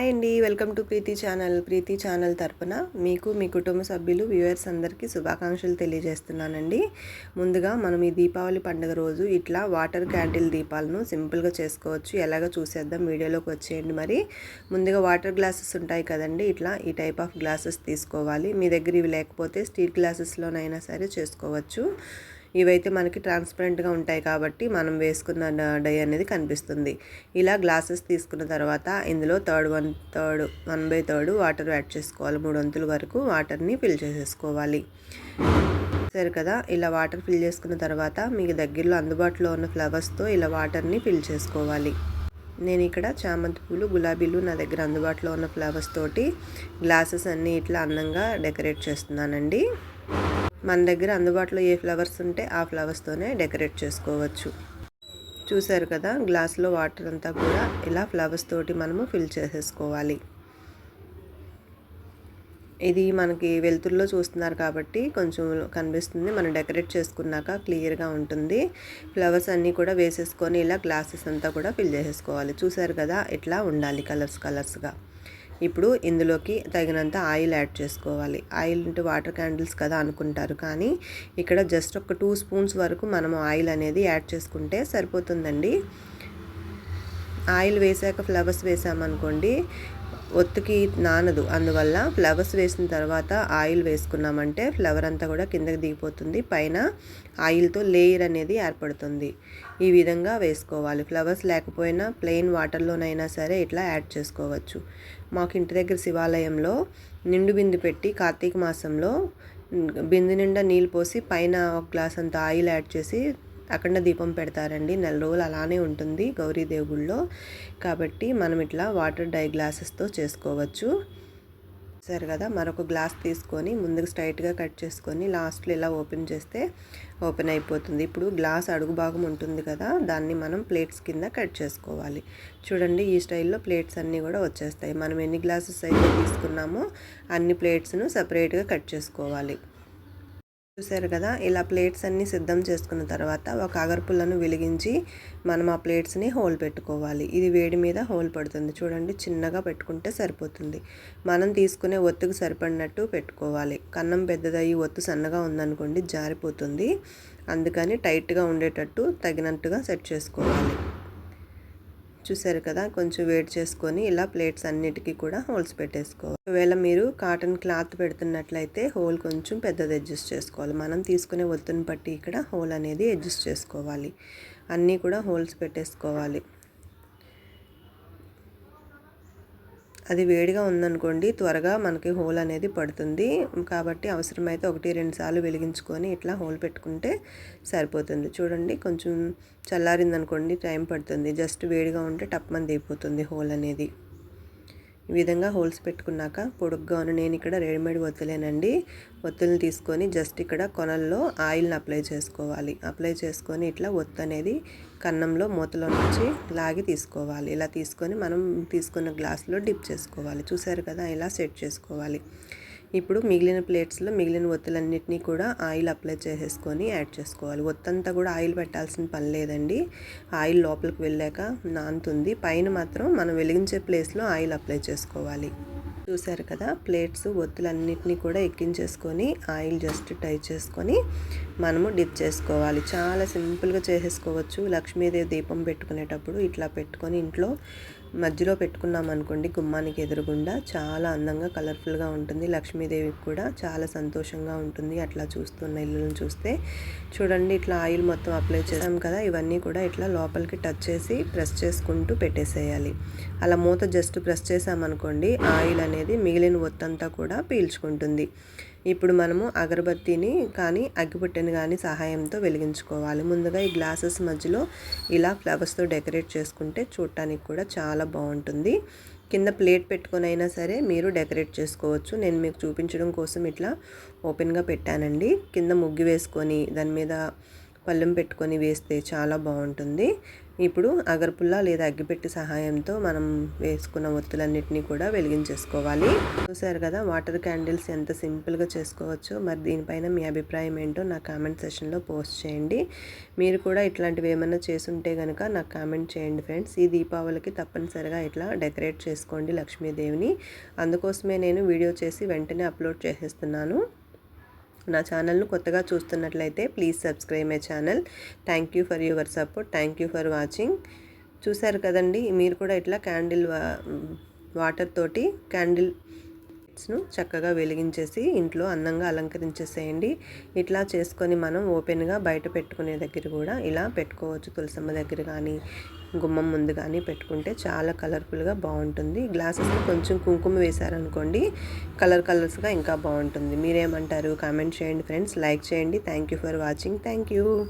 Hi అండి. Welcome to Preethi channel. Preethi channel తరపున మీకు మీ కుటుంబ సభ్యులు వ్యూవర్స్ అందరికీ శుభాకాంక్షలు తెలియజేస్తున్నానండి. ముందుగా మనం ఈ దీపావళి పండుగ రోజు ఇట్లా వాటర్ క్యాండిల్ దీపాలను సింపుల్గా చేసుకోవచ్చు. ఎలాగో చూసేద్దాం వీడియోలోకి వచ్చేయండి మరి. ముందుగా వాటర్ గ్లాసెస్ ఉంటాయి కదండి ఇట్లా ఈ టైప్ ఆఫ్ గ్లాసెస్ తీసుకోవాలి. మీ దగ్గర ఇవి లేకపోతే స్టీల్ గ్లాసెస్లోనైనా సరే చేసుకోవచ్చు. ఇవైతే మనకి ట్రాన్స్పరెంట్గా ఉంటాయి కాబట్టి మనం వేసుకున్న డై అనేది కనిపిస్తుంది. ఇలా గ్లాసెస్ తీసుకున్న తర్వాత ఇందులో third one third one by third water add చేసుకోవాలి. మూడు వంతుల వరకు వాటర్ని ఫిల్ చేసేసుకోవాలి. సరే కదా? ఇలా వాటర్ ఫిల్ చేసుకున్న తర్వాత మీకు దగ్గరలో అందుబాటులో ఉన్న ఫ్లవర్స్తో ఇలా వాటర్ని ఫిల్ చేసుకోవాలి. నేను ఇక్కడ చామంతి పూలు గులాబీలు నా దగ్గర అందుబాటులో ఉన్న ఫ్లవర్స్ తోటి గ్లాసెస్ అన్నీ ఇట్లా అందంగా డెకరేట్ చేస్తున్నానండి. మన దగ్గర అందుబాటులో ఏ ఫ్లవర్స్ ఉంటే ఆ ఫ్లవర్స్తోనే డెకరేట్ చేసుకోవచ్చు. చూసారు కదా గ్లాస్లో వాటర్ అంతా కూడా ఇలా ఫ్లవర్స్ తోటి మనము ఫిల్ చేసేసుకోవాలి. ఇది మనకి వెలుతురులో చూస్తున్నారు కాబట్టి కొంచెం కనిపిస్తుంది. మనం డెకరేట్ చేసుకున్నాక క్లియర్గా ఉంటుంది. ఫ్లవర్స్ అన్నీ కూడా వేసేసుకొని ఇలా గ్లాసెస్ అంతా కూడా ఫిల్ చేసేసుకోవాలి. చూసారు కదా ఇట్లా ఉండాలి కలర్స్ కలర్స్గా. ఇప్పుడు ఇందులోకి తగినంత ఆయిల్ యాడ్ చేసుకోవాలి. ఆయిల్ అంటే వాటర్ క్యాండిల్స్ కదా అనుకుంటారు. కానీ ఇక్కడ జస్ట్ ఒక టూ స్పూన్స్ వరకు మనము ఆయిల్ అనేది యాడ్ చేసుకుంటే సరిపోతుందండి. ఆయిల్ వేసాక ఫ్లవర్స్ వేసామనుకోండి ఒత్తుకి నానదు. అందువల్ల ఫ్లవర్స్ వేసిన తర్వాత ఆయిల్ వేసుకున్నామంటే ఫ్లవర్ అంతా కూడా కిందకి దిగిపోతుంది. పైన ఆయిల్తో లేయర్ అనేది ఏర్పడుతుంది. ఈ విధంగా వేసుకోవాలి. ఫ్లవర్స్ లేకపోయినా ప్లెయిన్ వాటర్లోనైనా సరే ఇట్లా యాడ్ చేసుకోవచ్చు. మాకు ఇంటి దగ్గర శివాలయంలో నిండు బిందు పెట్టి కార్తీక మాసంలో బిందు నిండా నీళ్ళు పోసి పైన ఒక గ్లాస్ అంత ఆయిల్ యాడ్ చేసి అఖండ దీపం పెడతారండి. నెల రోజులు అలానే ఉంటుంది గౌరీ దేవుళ్ళో. కాబట్టి మనం ఇట్లా వాటర్ డై గ్లాసెస్తో చేసుకోవచ్చు. సరే కదా మరొక గ్లాస్ తీసుకొని ముందుకు స్ట్రైట్గా కట్ చేసుకొని లాస్ట్లో ఇలా ఓపెన్ చేస్తే ఓపెన్ అయిపోతుంది. ఇప్పుడు గ్లాస్ అడుగు భాగం ఉంటుంది కదా దాన్ని మనం ప్లేట్స్ కింద కట్ చేసుకోవాలి. చూడండి ఈ స్టైల్లో ప్లేట్స్ అన్నీ కూడా వచ్చేస్తాయి. మనం ఎన్ని గ్లాసెస్ అయితే తీసుకున్నామో అన్ని ప్లేట్స్ను సపరేట్గా కట్ చేసుకోవాలి. చూసారు కదా? ఇలా ప్లేట్స్ అన్నీ సిద్ధం చేసుకున్న తర్వాత ఒక అగర్పుల్లను వెలిగించి మనం ఆ ప్లేట్స్ని హోల్ పెట్టుకోవాలి. ఇది వేడి మీద హోల్ పడుతుంది. చూడండి చిన్నగా పెట్టుకుంటే సరిపోతుంది. మనం తీసుకునే ఒత్తుకు సరిపడినట్టు పెట్టుకోవాలి. కన్నం పెద్దదయ్యి ఒత్తు సన్నగా ఉందనుకోండి జారిపోతుంది. అందుకని టైట్గా ఉండేటట్టు తగినట్టుగా సెట్ చేసుకోవాలి. చూసారు కదా కొంచెం వేడి చేసుకొని ఇలా ప్లేట్స్ అన్నిటికీ కూడా హోల్స్ పెట్టేసుకోవాలి ఒకవేళ మీరు కాటన్ క్లాత్ పెడుతున్నట్లయితే హోల్ కొంచెం పెద్దది అడ్జస్ట్ చేసుకోవాలి. మనం తీసుకునే ఒత్తుని బట్టి ఇక్కడ హోల్ అనేది అడ్జస్ట్ చేసుకోవాలి. అన్నీ కూడా హోల్స్ పెట్టేసుకోవాలి. అది వేడిగా ఉందనుకోండి త్వరగా మనకి హోల్ అనేది పడుతుంది. కాబట్టి అవసరమైతే ఒకటి రెండు సార్లు వెలిగించుకొని ఇట్లా హోల్ పెట్టుకుంటే సరిపోతుంది. చూడండి కొంచెం చల్లారిందనుకోండి టైం పడుతుంది. జస్ట్ వేడిగా ఉంటే టప్మని దిగిపోతుంది హోల్ అనేది. ఈ విధంగా హోల్స్ పెట్టుకున్నాక పొడుగ్గాను నేను ఇక్కడ రెడీమేడ్ ఒత్తులేనండి. ఒత్తులను తీసుకొని జస్ట్ ఇక్కడ కొనల్లో ఆయిల్ని అప్లై చేసుకోవాలి. అప్లై చేసుకొని ఇట్లా ఒత్తు అనేది కన్నంలో మూతలో నుంచి లాగి తీసుకోవాలి. ఇలా తీసుకొని మనం తీసుకున్న గ్లాస్లో డిప్ చేసుకోవాలి. చూసారు కదా? ఇలా సెట్ చేసుకోవాలి. ఇప్పుడు మిగిలిన ప్లేట్స్లో మిగిలిన ఒత్తులన్నింటినీ కూడా ఆయిల్ అప్లై చేసేసుకొని యాడ్ చేసుకోవాలి. ఒత్తంతా కూడా ఆయిల్ పెట్టాల్సిన పని లేదండి. ఆయిల్ లోపలికి వెళ్ళాక నానుతుంది. పైన మాత్రం మనం వెలిగించే ప్లేస్లో ఆయిల్ అప్లై చేసుకోవాలి. చూసారు కదా ప్లేట్స్ ఒత్తులన్నింటినీ కూడా ఎక్కించేసుకొని ఆయిల్ జస్ట్ టై చేసుకొని మనము డిప్ చేసుకోవాలి. చాలా సింపుల్గా చేసేసుకోవచ్చు. లక్ష్మీదేవి దీపం పెట్టుకునేటప్పుడు ఇట్లా పెట్టుకొని ఇంట్లో మధ్యలో పెట్టుకున్నాం అనుకోండి గుమ్మానికి ఎదురుగుండా చాలా అందంగా కలర్ఫుల్గా ఉంటుంది. లక్ష్మీదేవికి కూడా చాలా సంతోషంగా ఉంటుంది. అట్లా చూస్తున్న ఇల్లులను చూస్తే. చూడండి ఇట్లా ఆయిల్ మొత్తం అప్లై చేసాం కదా ఇవన్నీ కూడా ఇట్లా లోపలికి టచ్ చేసి ప్రెస్ చేసుకుంటూ పెట్టేసేయాలి. అలా మూత జస్ట్ ప్రెస్ చేసామనుకోండి ఆయిల్ అనేది మిగిలిన ఒత్తంతా కూడా పీల్చుకుంటుంది. ఇప్పుడు మనము అగరబత్తిని కానీ అగ్గిపుట్టెని కానీ సహాయంతో వెలిగించుకోవాలి. ముందుగా ఈ గ్లాసెస్ మధ్యలో ఇలా ఫ్లవర్స్తో డెకరేట్ చేసుకుంటే చూడటానికి కూడా చాలా బాగుంటుంది. కింద ప్లేట్ పెట్టుకొని అయినా సరే మీరు డెకరేట్ చేసుకోవచ్చు. నేను మీకు చూపించడం కోసం ఇట్లా ఓపెన్గా పెట్టానండి. కింద ముగ్గు వేసుకొని దాని మీద పళ్ళెం పెట్టుకొని వేస్తే చాలా బాగుంటుంది. ఇప్పుడు అగరపుల్ల లేదా అగ్గిపెట్టి సహాయంతో మనం వేసుకున్న ఒత్తులన్నిటినీ కూడా వెలిగించేసుకోవాలి. చూసారు కదా వాటర్ క్యాండిల్స్ ఎంత సింపుల్గా చేసుకోవచ్చో. మరి దీనిపైన మీ అభిప్రాయం ఏంటో నా కామెంట్ సెషన్లో పోస్ట్ చేయండి. మీరు కూడా ఇట్లాంటివి ఏమైనా చేసుంటే కనుక నాకు కామెంట్ చేయండి ఫ్రెండ్స్. ఈ దీపావళికి తప్పనిసరిగా ఇట్లా డెకరేట్ చేసుకోండి లక్ష్మీదేవిని. అందుకోసమే నేను వీడియో చేసి వెంటనే అప్లోడ్ చేసేస్తున్నాను. నా ఛానల్ను కొత్తగా చూస్తున్నట్లయితే please subscribe my channel. Thank you for your support thank you for watching చూసారు కదండి మీరు కూడా ఇట్లా క్యాండిల్ వాటర్ తోటి క్యాండిల్స్ను చక్కగా వెలిగించేసి ఇంట్లో అందంగా అలంకరించేసేయండి. ఇట్లా చేసుకొని మనం ఓపెన్గా బయట పెట్టుకునే దగ్గర కూడా ఇలా పెట్టుకోవచ్చు. తులసమ్మ దగ్గర కానీ గుమ్మం ముందు కానీ పెట్టుకుంటే చాలా కలర్ఫుల్గా బాగుంటుంది. గ్లాసెస్లో కొంచెం కుంకుమ వేశారనుకోండి కలర్ కలర్స్గా ఇంకా బాగుంటుంది. మీరేమంటారు? కామెంట్ చేయండి ఫ్రెండ్స్. లైక్ చేయండి. Thank you for watching. Thank you